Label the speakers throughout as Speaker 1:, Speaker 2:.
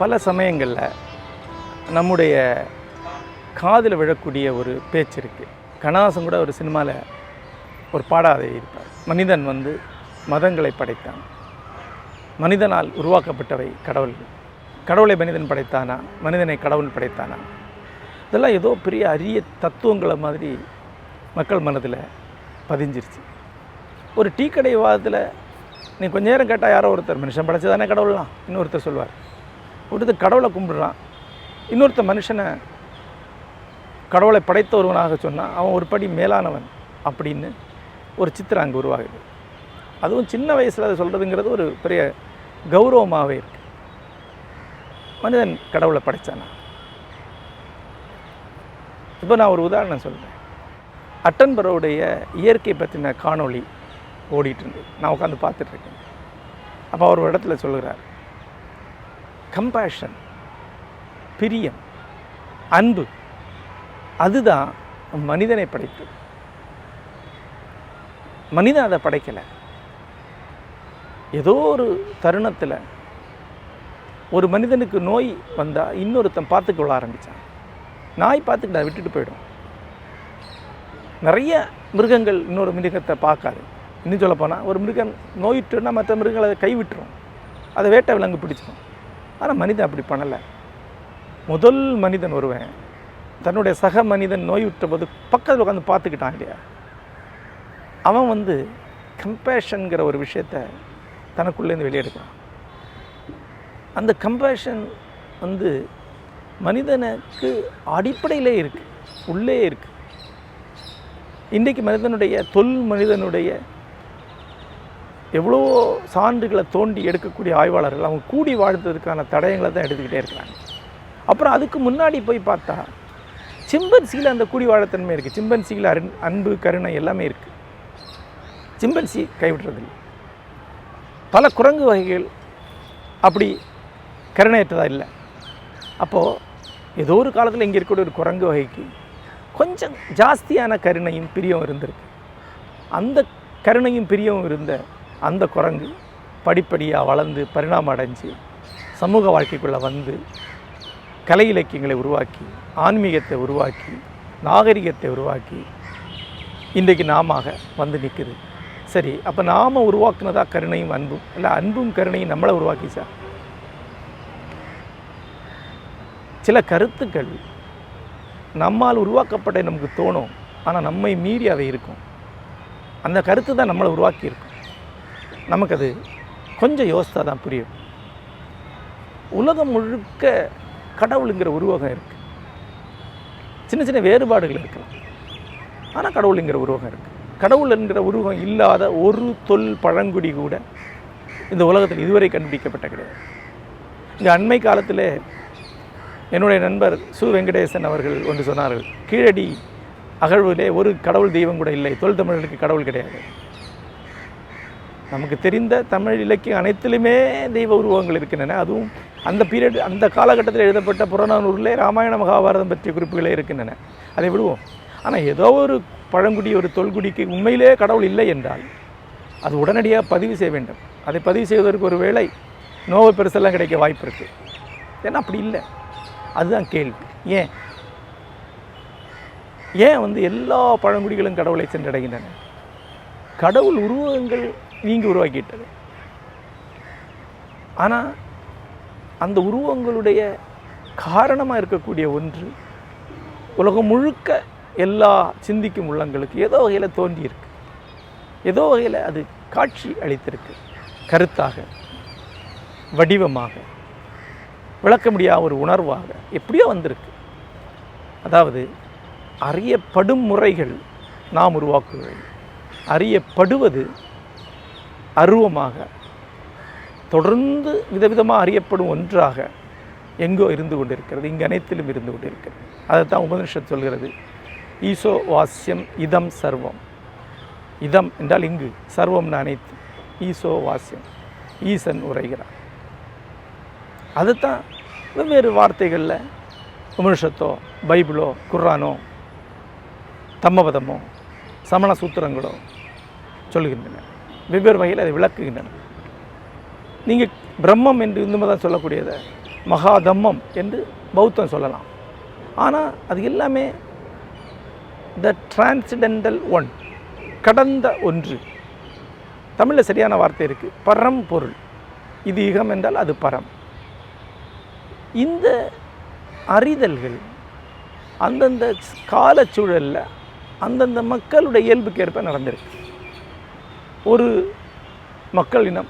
Speaker 1: பல சமயங்களில் நம்முடைய காதில் விழக்கூடிய ஒரு பேச்சு இருக்குது கண்ணாசன் கூட ஒரு சினிமாவில் ஒரு பாடாதை இருப்பார் மனிதன் வந்து மதங்களை படைத்தான். மனிதனால் உருவாக்கப்பட்டவை கடவுள்கள். கடவுளை மனிதன் படைத்தானா? மனிதனை கடவுள் படைத்தானா? இதெல்லாம் ஏதோ பெரிய அரிய தத்துவங்களை மாதிரி மக்கள் மனதில் பதிஞ்சிருச்சு. ஒரு டீ கடை விவாதத்தில் நீ கொஞ்ச நேரம் கேட்டால் யாரோ ஒருத்தர் மனுஷன் படைச்சதானே கடவுள்லாம்? இன்னொருத்தர் சொல்வார். ஒருத்தர் கடவுளை கும்பிடுறான் இன்னொருத்த மனுஷனை கடவுளை படைத்த ஒருவனாக சொன்னால் அவன் ஒரு படி மேலானவன் அப்படின்னு ஒரு சித்திரம் அங்கே உருவாகுது. அதுவும் சின்ன வயசில் அதை சொல்கிறதுங்கிறது ஒரு பெரிய கௌரவமாகவே இருக்கு. மனிதன் கடவுளை படைத்தானா இப்போ நான் ஒரு உதாரணம் சொல்கிறேன் அட்டன்பரோடைய இயற்கை பற்றின காணொளி ஓடிட்டு இருந்தது நான் உட்காந்து பார்த்துட்ருக்கேன் அப்போ அவர் ஒரு இடத்துல சொல்கிறார் கம்பேஷன் பிரியம் அன்பு அதுதான் மனிதனை படைத்து மனிதன் அதை படைக்கலை. ஏதோ ஒரு தருணத்தில் ஒரு மனிதனுக்கு நோய் வந்தால் இன்னொருத்தன் பார்த்துக்கொள்ள ஆரம்பித்தான் நாய் பார்த்துக்கிட்ட விட்டுட்டு போயிடும். நிறைய மிருகங்கள் இன்னொரு மிருகத்தை பார்க்காது. இன்னும் சொல்லப் போனால் ஒரு மிருகம் நோயிட்டுன்னா மற்ற மிருகங்களை கைவிட்டுரும். அதை வேட்டை விலங்கு பிடிச்சிடும் ஆனால் மனிதன் அப்படி பண்ணலை. முதல் மனிதன் ஒருவன் தன்னுடைய சக மனிதன் நோயுற்ற போது பக்கத்தில் உட்காந்து பார்த்துக்கிட்டான் இல்லையா? அவன் வந்து கம்பேஷனுங்கிற ஒரு விஷயத்தை தனக்குள்ளேருந்து வெளியெடுக்கிறான் அந்த கம்பேஷன் வந்து மனிதனுக்கு அடிப்படையிலே இருக்குது உள்ளே இருக்குது இன்றைக்கு மனிதனுடைய தொல் மனிதனுடைய எவ்வளோ சான்றுகளை தோண்டி எடுக்கக்கூடிய ஆய்வாளர்கள் அவங்க கூடி வாழ்ந்ததுக்கான தடயங்களை தான் எடுத்துக்கிட்டே இருக்கிறாங்க. அப்புறம் அதுக்கு முன்னாடி போய் பார்த்தா சிம்பன்சியில் அந்த கூடி வாழத்தன்மை இருக்குது சிம்பன்சியில் அருண் அன்பு கருணை எல்லாமே இருக்குது சிம்பன்சி கைவிடுறதில்லை பல குரங்கு வகைகள் அப்படி கருணையற்றதாக இல்லை. அப்போது ஏதோ ஒரு காலத்தில் இங்கே இருக்கக்கூடிய ஒரு குரங்கு வகைக்கு கொஞ்சம் ஜாஸ்தியான கருணையும் பிரியம் இருந்திருக்கு. அந்த கருணையும் பிரியவும் இருந்த அந்த குரங்கு படிப்படியாக வளர்ந்து பரிணாமம் அடைஞ்சு சமூக வாழ்க்கைக்குள்ளே வந்து கலை இலக்கியங்களை உருவாக்கி ஆன்மீகத்தை உருவாக்கி நாகரிகத்தை உருவாக்கி இன்றைக்கு நாமாக வந்து நிற்குது. சரி அப்போ நாம் உருவாக்குனதா கருணையும் அன்பும்? இல்லை அன்பும் கருணையும் நம்மளை உருவாக்கிச்சா சில கருத்துக்கள் நம்மால் உருவாக்கப்பட்ட நமக்கு தோணும். ஆனால் நம்மை மீறி அவை இருக்கும். அந்த கருத்து தான் நம்மளை உருவாக்கியிருக்கும் நமக்கு அது கொஞ்சம் யோசித்தா தான் புரியும். உலகம் முழுக்க கடவுளுங்கிற உருவகம் இருக்குது சின்ன சின்ன வேறுபாடுகள் இருக்கலாம். ஆனால் கடவுளுங்கிற உருவகம் இருக்குது கடவுள் என்கிற உருவகம் இல்லாத ஒரு தொல் பழங்குடி கூட இந்த உலகத்தில் இதுவரை கண்டுபிடிக்கப்பட்ட கிடையாது. இந்த அண்மை காலத்தில் என்னுடைய நண்பர் சு. வெங்கடேசன் அவர்கள் ஒன்று சொன்னார்கள் கீழடி அகழ்விலே ஒரு கடவுள் தெய்வம் கூட இல்லை தொல் தமிழர்களுக்கு கடவுள் கிடையாது. நமக்கு தெரிந்த தமிழ் இலக்கியம் அனைத்திலுமே தெய்வ உருவங்கள் இருக்கின்றன. அதுவும் அந்த பீரியட் அந்த காலகட்டத்தில் எழுதப்பட்ட புறநானூரிலே ராமாயண மகாபாரதம் பற்றிய குறிப்புகளே இருக்கின்றன. அதை விடுவோம். ஆனால் ஏதோ ஒரு பழங்குடி ஒரு தொல்குடிக்கு உண்மையிலே கடவுள் இல்லை என்றால் அது உடனடியாக பதிவு செய்ய வேண்டும். அதை பதிவு செய்வதற்கு ஒரு வேளை நோவை பெருசெல்லாம் கிடைக்க வாய்ப்பு இருக்குது ஏன்னா அப்படி இல்லை. அதுதான் கேள்வி. ஏன்? ஏன் வந்து எல்லா பழங்குடிகளும் கடவுளை சென்றடைகின்றன? கடவுள் உருவகங்கள் நீங்க உருவாக்கிட்டது. ஆனால் அந்த உருவங்களுடைய காரணமாக இருக்கக்கூடிய ஒன்று உலகம் முழுக்க எல்லா சிந்திக்கும் உள்ளங்களுக்கு ஏதோ வகையில் தோன்றியிருக்கு. ஏதோ வகையில் அது காட்சி அளித்திருக்கு. கருத்தாக வடிவமாக விளக்க முடியாத ஒரு உணர்வாக எப்படியோ வந்திருக்கு. அதாவது அறியப்படும் முறைகள் நாம் உருவாக்குவது அறியப்படுவது அருவமாக. தொடர்ந்து விதவிதமாக அறியப்படும் ஒன்றாக எங்கோ இருந்து கொண்டிருக்கிறது இங்கு அனைத்திலும் இருந்து கொண்டிருக்கிறது. அதைத்தான் உபனிஷத் சொல்கிறது. ஈசோ வாஸ்யம் இதம் சர்வம். இதம் என்றால் இங்கு சர்வம்னு அனைத்து. ஈசோ வாஸ்யம். ஈசன் உரைகிறார். அதுதான் வெவ்வேறு வார்த்தைகளில் உபனிஷத்தோ பைபிளோ குர்ரானோ தம்மபதமோ சமண சூத்திரங்களோ சொல்லுகின்றன வெவ்வேறு வகையில் அதை விளக்குகின்றன. நீங்கள் பிரம்மம் என்று இந்து மதம் சொல்லக்கூடியதை மகாதம்மம் என்று பௌத்தம் சொல்லலாம். ஆனால் அது எல்லாமே த டிரான்சிடென்டல் ஒன் கடந்த ஒன்று. தமிழில் சரியான வார்த்தை இருக்குது பரம் பொருள். இது இகம் என்றால் அது பரம். இந்த அறிதல்கள் அந்தந்த காலச்சூழலில் அந்தந்த மக்களுடைய இயல்புக்கு ஏற்ப நடந்திருக்கு. ஒரு மக்கள் இனம்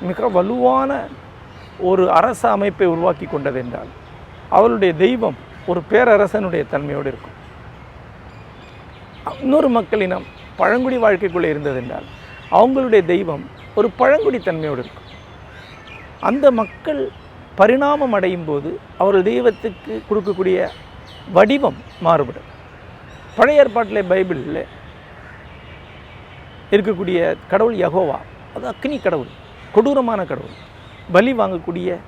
Speaker 1: மிக வலுவான ஒரு அரச அமைப்பை உருவாக்கி கொண்டது என்றால் தெய்வம் ஒரு பேரரசனுடைய தன்மையோடு இருக்கும். இன்னொரு மக்களினம் பழங்குடி வாழ்க்கைக்குள்ளே இருந்தது என்றால் அவங்களுடைய தெய்வம் ஒரு பழங்குடி தன்மையோடு இருக்கும். அந்த மக்கள் பரிணாமம் அடையும் போது அவர்கள் தெய்வத்துக்கு கொடுக்கக்கூடிய வடிவம் மாறுபடும். பழைய ஏற்பாட்டில் பைபிளில் இருக்கக்கூடிய கடவுள் யகோவா. அது அக்னி கடவுள் கொடூரமான கடவுள் பலி வாங்கக்கூடிய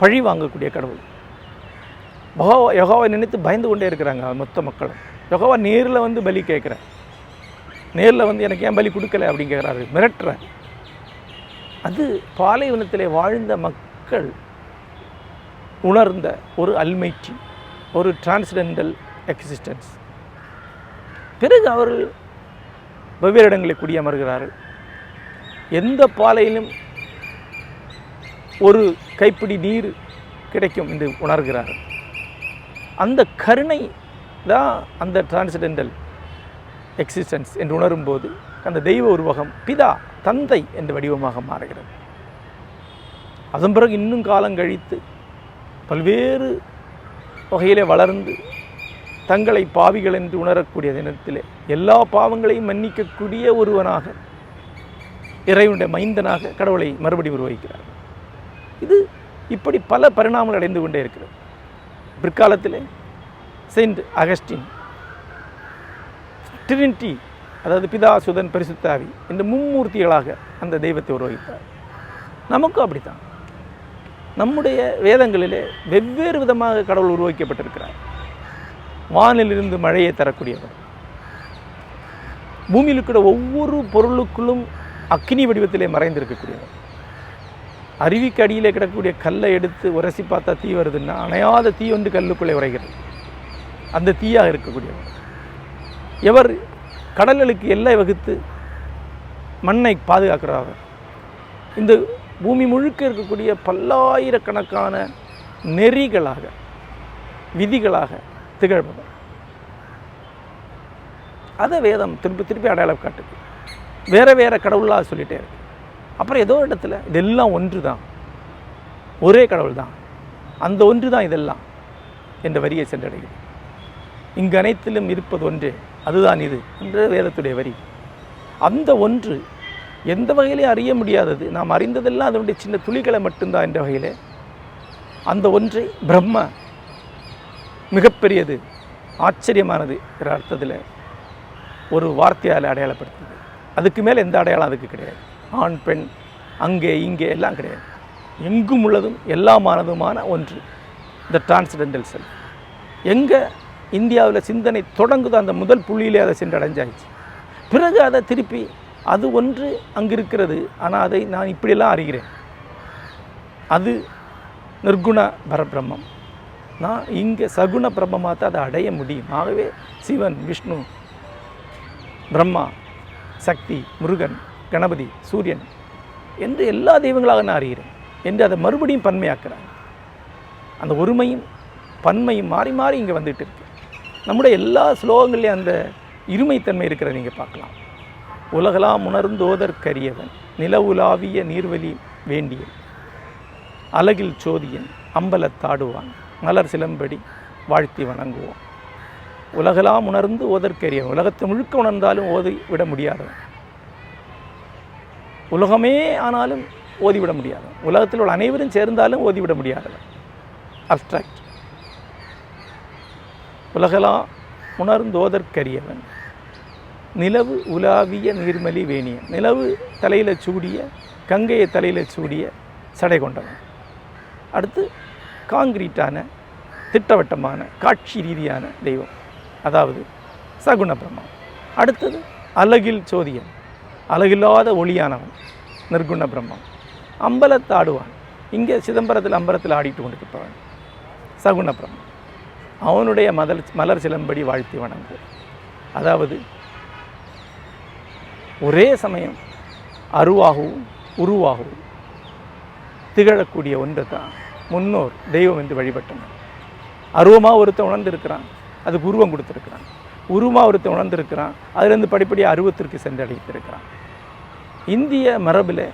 Speaker 1: பழி வாங்கக்கூடிய கடவுள். யகோவா யகோவை நினைத்து பயந்து கொண்டே இருக்கிறாங்க மொத்த மக்களும். யகோவா நேரில் வந்து பலி கேட்குறேன் நேரில் வந்து எனக்கு ஏன் பலி கொடுக்கல அப்படின்னு கேட்குறாரு. மிரட்டுற அது பாலைவனத்திலே வாழ்ந்த மக்கள் உணர்ந்த ஒரு அல்மைட்டி ஒரு டிரான்ஸ்டென்டல் எக்ஸிஸ்டன்ஸ் பிறகு அவர்கள் வெவ்வேறு இடங்களில் குடியமர்கிறார்கள். எந்த பாலையிலும் ஒரு கைப்பிடி நீர் கிடைக்கும் என்று உணர்கிறார்கள். அந்த கருணை தான் அந்த டிரான்சிடென்டல் எக்ஸிஸ்டன்ஸ் என்று உணரும்போது அந்த தெய்வ உருவகம் பிதா தந்தை என்ற வடிவமாக மாறுகிறது. அதன் பிறகு இன்னும் காலம் கழித்து பல்வேறு வகையிலே வளர்ந்து தங்களை பாவிகள் என்று உணரக்கூடிய தினத்திலே எல்லா பாவங்களையும் மன்னிக்கக்கூடிய ஒருவனாக இறைவனுடைய மைந்தனாக கடவுளை மறுபடி உருவகிக்கிறார். இது இப்படி பல பரிணாமங்கள் அடைந்து கொண்டே இருக்கிறது. பிற்காலத்திலே செயின்ட் அகஸ்டின் ட்ரினிட்டி அதாவது பிதா சுதன் பரிசுத்தாவி இந்த மும்மூர்த்திகளாக அந்த தெய்வத்தை உருவகித்தார். நமக்கும் அப்படித்தான். நம்முடைய வேதங்களிலே வெவ்வேறு விதமாக கடவுள் உருவாக்கப்பட்டிருக்கிறார் வானிலிருந்து மழையை தரக்கூடியவர். பூமியில் இருக்கிற ஒவ்வொரு பொருளுக்குள்ளும் அக்னி வடிவத்திலே மறைந்திருக்கக்கூடியவர். அருவிக்கு அடியிலே கிடக்கக்கூடிய கல்லை எடுத்து உரசி பார்த்தா தீ வருதுன்னா அணையாத தீ ஒன்று கல்லுக்குள்ளே உரைகிறது அந்த தீயாக இருக்கக்கூடியவர். எவர் கடல்களுக்கு எல்லை வகுத்து மண்ணை பாதுகாக்கிறார் இந்த பூமி முழுக்க இருக்கக்கூடிய பல்லாயிரக்கணக்கான நெறிகளாக விதிகளாக திகழ்பவர். அதை வேதம் திருப்பி திருப்பி அடையாளம் காட்டுது. வேற வேற கடவுளாக சொல்லிட்டே இருக்கு. அப்புறம் ஏதோ இடத்துல இதெல்லாம் ஒன்று தான் ஒரே கடவுள் தான் அந்த ஒன்று தான் இதெல்லாம் என்ற வரியை சென்றடைகிறது இங்கு அனைத்திலும் இருப்பது ஒன்று. அதுதான் இது என்ற வேதத்துடைய வரி. அந்த ஒன்று எந்த வகையிலையும் அறிய முடியாதது. நாம் அறிந்ததெல்லாம் அதனுடைய சின்ன துளிகளை மட்டும்தான் என்ற வகையில். அந்த ஒன்றை பிரம்ம மிகப்பெரியது ஆச்சரியமானது என்ற அர்த்தத்தில் ஒரு வார்த்தையால் அடையாளப்படுத்துது. அதுக்கு மேலே எந்த அடையாளம் அதுக்கு கிடையாது. ஆண் பெண் அங்கே இங்கே எல்லாம் கிடையாது. எங்கும் உள்ளதும் எல்லாமானதுமான ஒன்று த டிரான்ஸ்டெண்டல் செல் எங்கே இந்தியாவில் சிந்தனை தொடங்குதோ அந்த முதல் புள்ளியிலே அதை சென்றடைஞ்சாயிடுச்சு. பிறகு அதை திருப்பி அது ஒன்று அங்கு இருக்கிறது ஆனால் அதை நான் இப்படியெல்லாம் அறிகிறேன். அது நிர்குண பரபிரம்மம். நான் இங்கே சகுண பிரம்மமாக அதை அடைய முடியும். ஆகவே சிவன் விஷ்ணு பிரம்மா சக்தி முருகன் கணபதி சூரியன் என்று எல்லா தெய்வங்களாக நான் அறிகிறேன் என்று அதை மறுபடியும் பன்மையாக்குறாங்க. அந்த ஒருமையும் பன்மையும் மாறி மாறி இங்கே வந்துட்டு இருக்கு. நம்முடைய எல்லா ஸ்லோகங்கள்லையும் அந்த இருமைத்தன்மை இருக்கிற நீங்கள் பார்க்கலாம். உலகலாம் உணர்ந்தோதற்கரியவன் நிலவுலாவிய நீர்வழி வேண்டிய அலகில் சோதியன் அம்பலத்தாடுவான் மலர் சிலம்படி வாழ்த்தி வணங்குவோம். உலகெல்லாம் உணர்ந்து ஓதற்கரியவன் உலகத்தை முழுக்க உணர்ந்தாலும் ஓதி விட முடியாதவன். உலகமே ஆனாலும் ஓதிவிட முடியாதவன். உலகத்தில் உள்ள அனைவரும் சேர்ந்தாலும் ஓதிவிட முடியாதவன். அப்ட்ராக்ட் உணர்ந்து உணர்ந்தோதற்கரியவன் நிலவு உலாவிய நீர்மலி வேணியன். நிலவு தலையில் சூடிய கங்கையை தலையில் சூடிய சடை கொண்டவன். அடுத்து காங்கிரீட்டான திட்டவட்டமான காட்சி ரீதியான தெய்வம். அதாவது சகுண பிரம்மம் அடுத்தது அழகில் சோதியன். அழகில்லாத ஒளியானவன் நிர்குண பிரம்மம் அம்பலத்தாடுவான். இங்கே சிதம்பரத்தில் அம்பலத்தில் ஆடிட்டு கொண்டிருப்பவன் சகுண பிரம்மா அவனுடைய மதல் மலர் சிலம்படி வாழ்த்தி வணங்கு அதாவது ஒரே சமயம் அருவாகவும் உருவாகவும் திகழக்கூடிய ஒன்று தான் முன்னோர் தெய்வம் என்று வழிபட்டனர். அருவமாக ஒருத்தன் உணர்ந்திருக்கிறான் அதுக்கு உருவம் கொடுத்துருக்கிறான். உருவமாக ஒருத்தன் உணர்ந்திருக்கிறான் அதிலிருந்து படிப்படியாக அருவத்திற்கு சென்றடைத்திருக்கிறான் இந்திய மரபில்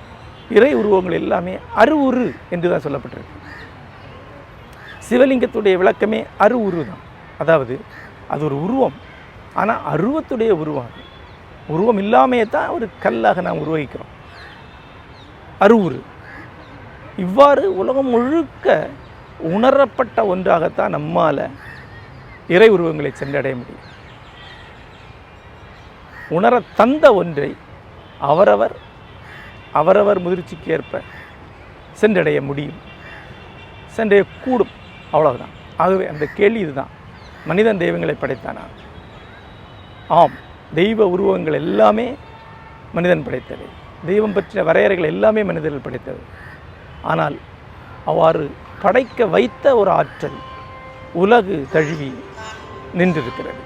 Speaker 1: இறை உருவங்கள் எல்லாமே அருவுரு என்று தான் சொல்லப்பட்டிருக்கு. சிவலிங்கத்துடைய விளக்கமே அரு உரு தான். அதாவது அது ஒரு உருவம். ஆனால் அருவத்துடைய உருவம் அது. உருவம் இல்லாமையே தான் ஒரு கல்லாக நாம் உருவகிக்கிறோம். அருவுரு. இவ்வாறு உலகம் முழுக்க உணரப்பட்ட ஒன்றாகத்தான் நம்மால் இறை உருவங்களை சென்றடைய முடியும். உணர தந்த ஒன்றை அவரவர் அவரவர் முதிர்ச்சிக்கு ஏற்ப சென்றடைய முடியும். சென்றடைய கூடும். அவ்வளவுதான். ஆகவே அந்த கேள்வி இதுதான். மனிதன் தெய்வங்களை படைத்தானா? ஆம். தெய்வ உருவங்கள் எல்லாமே மனிதன் படைத்தது தெய்வம் பற்றிய வரையறைகள் எல்லாமே மனிதர்கள் படைத்தது ஆனால் அவ்வாறு படைக்க வைத்த ஒரு ஆற்றல் உலகு தழுவி நின்றிருக்கிறது.